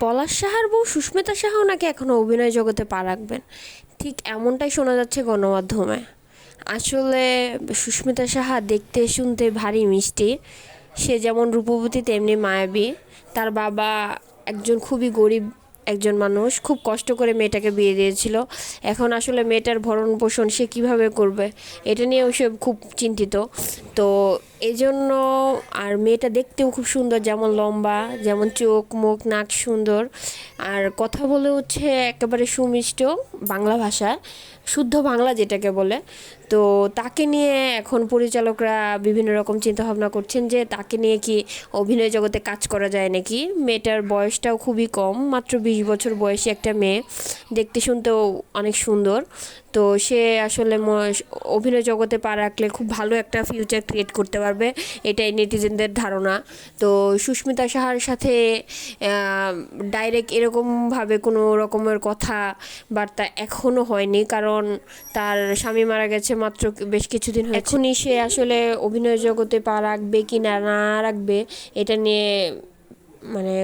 পলাশ সাহার বউ সুস্মিতা সাহাও নাকি এখনও অভিনয় জগতে পা রাখবেন। ঠিক এমনটাই শোনা যাচ্ছে গণমাধ্যমে। আসলে সুস্মিতা সাহা দেখতে শুনতে ভারী মিষ্টি। সে যেমন রূপবতী, তেমনি মায়াবী। তার বাবা একজন খুবই গরিব একজন মানুষ, খুব কষ্ট করে মেয়েটাকে বিয়ে দিয়েছিল। এখন আসলে মেয়েটার ভরণ পোষণ সে কীভাবে করবে, এটা নিয়েও সে খুব চিন্তিত। তো এই জন্য আর মেয়েটা দেখতেও খুব সুন্দর, যেমন লম্বা, যেমন চোখ, মুখ, নাক সুন্দর। আর কথা বলে হচ্ছে একেবারে সুমিষ্ট বাংলা ভাষা, শুদ্ধ বাংলা যেটাকে বলে। তো তাকে নিয়ে এখন পরিচালকরা বিভিন্ন রকম চিন্তাভাবনা করছেন যে তাকে নিয়ে কি অভিনয় জগতে কাজ করা যায় নাকি? মেয়েটার বয়সটাও খুবই কম, মাত্র বিশ বছর বয়সী একটা মেয়ে। দেখতে শুনতেও অনেক সুন্দর। তো সে আসলে অভিনয় জগতে পা রাখলে খুব ভালো একটা ফিউচার ক্রিয়েট করতে পারবে, এটাই নেটিজেনদের ধারণা। তো সুস্মিতা সাহার সাথে ডাইরেক্ট এরকমভাবে কোনো রকমের কথা বার্তা এখনও হয়নি, কারণ তার স্বামী মারা গেছে মাত্র বেশ কিছুদিন এখনই সে আসলে অভিনয় জগতে পা রাখবে কি না না রাখবে, এটা নিয়ে মানে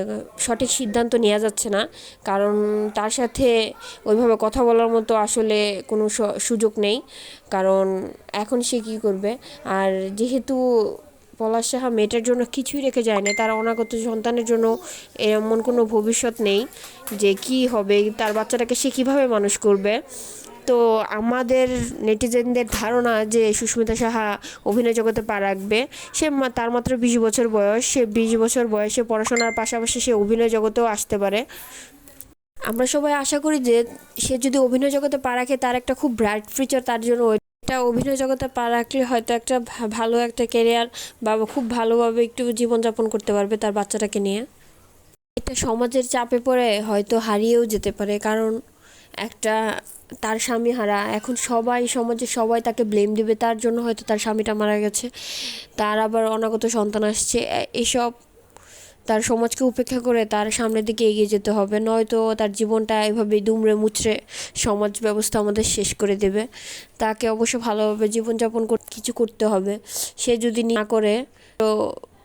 সঠিক সিদ্ধান্ত নেওয়া যাচ্ছে না। কারণ তার সাথে ওইভাবে কথা বলার মতো আসলে কোনো সুযোগ নেই। কারণ এখন সে কী করবে? আর যেহেতু পলাশ সাহা মেয়েটার জন্য কিছুই রেখে যায় না তার অনাগত সন্তানের জন্য এমন কোনো ভবিষ্যৎ নেই যে কি হবে, তার বাচ্চাটাকে সে কীভাবে মানুষ করবে? তো আমাদের নেটিজেনদের ধারণা যে সুস্মিতা সাহা অভিনয় জগতে পা রাখবে, সে তার মাত্র বিশ বছর বয়স, সে বিশ বছর বয়সে পড়াশোনার পাশাপাশি সে অভিনয় জগতেও আসতে পারে। আমরা সবাই আশা করি যে সে যদি অভিনয় জগতে পা রাখে, তার একটা খুব ব্রাইট ফিউচার তার জন্য এটা অভিনয় জগতে পা রাখলে হয়তো একটা ভালো একটা ক্যারিয়ার বা খুব ভালোভাবে একটু জীবনযাপন করতে পারবে তার বাচ্চাটাকে নিয়ে। এটা সমাজের চাপে পড়ে হয়তো হারিয়েও যেতে পারে, কারণ একটা তার স্বামী হারা, এখন সবাই সমাজে সবাই তাকে ব্লেম দেবে, তার জন্য হয়তো তার স্বামীটা মারা গেছে। তার আবার অনাগত সন্তান আসছে। এসব তার সমাজকে উপেক্ষা করে তার সামনের দিকে এগিয়ে যেতে হবে। নয়তো তার জীবনটা এভাবে দুমড়ে মুচড়ে সমাজ ব্যবস্থা আমাদের শেষ করে দেবে। তাকে অবশ্য ভালোভাবে জীবনযাপন কিছু করতে হবে। সে যদি না করে, তো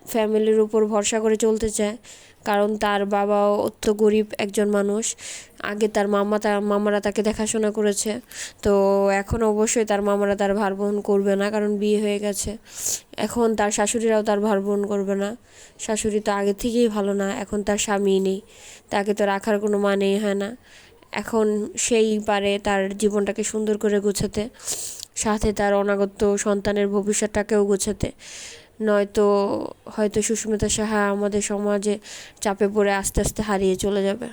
ফ্যামিলির উপর ভরসা করে চলতে চায়। কারণ তার বাবাও অত্য গরিব একজন মানুষ। আগে তার মামা তার মামারা তাকে দেখাশোনা করেছে। তো এখন অবশ্যই তার মামারা তার ভার বহন করবে না, কারণ বিয়ে হয়ে গেছে। এখন তার শাশুড়িরাও তার ভার বহন করবে না। শাশুড়ি তো আগে থেকেই ভালো না, এখন তার স্বামী নেই। তাকে তো রাখার কোনো মানেই হয় না। এখন সেই পারে তার জীবনটাকে সুন্দর করে গোছাতে। সাথে তার অনাগত সন্তানের ভবিষ্যৎটাকেও গোছাতে। নয়তো হয়তো সুস্মিতা সাহা আমাদের সমাজে চাপে পড়ে আস্তে আস্তে হারিয়ে চলে যাবে।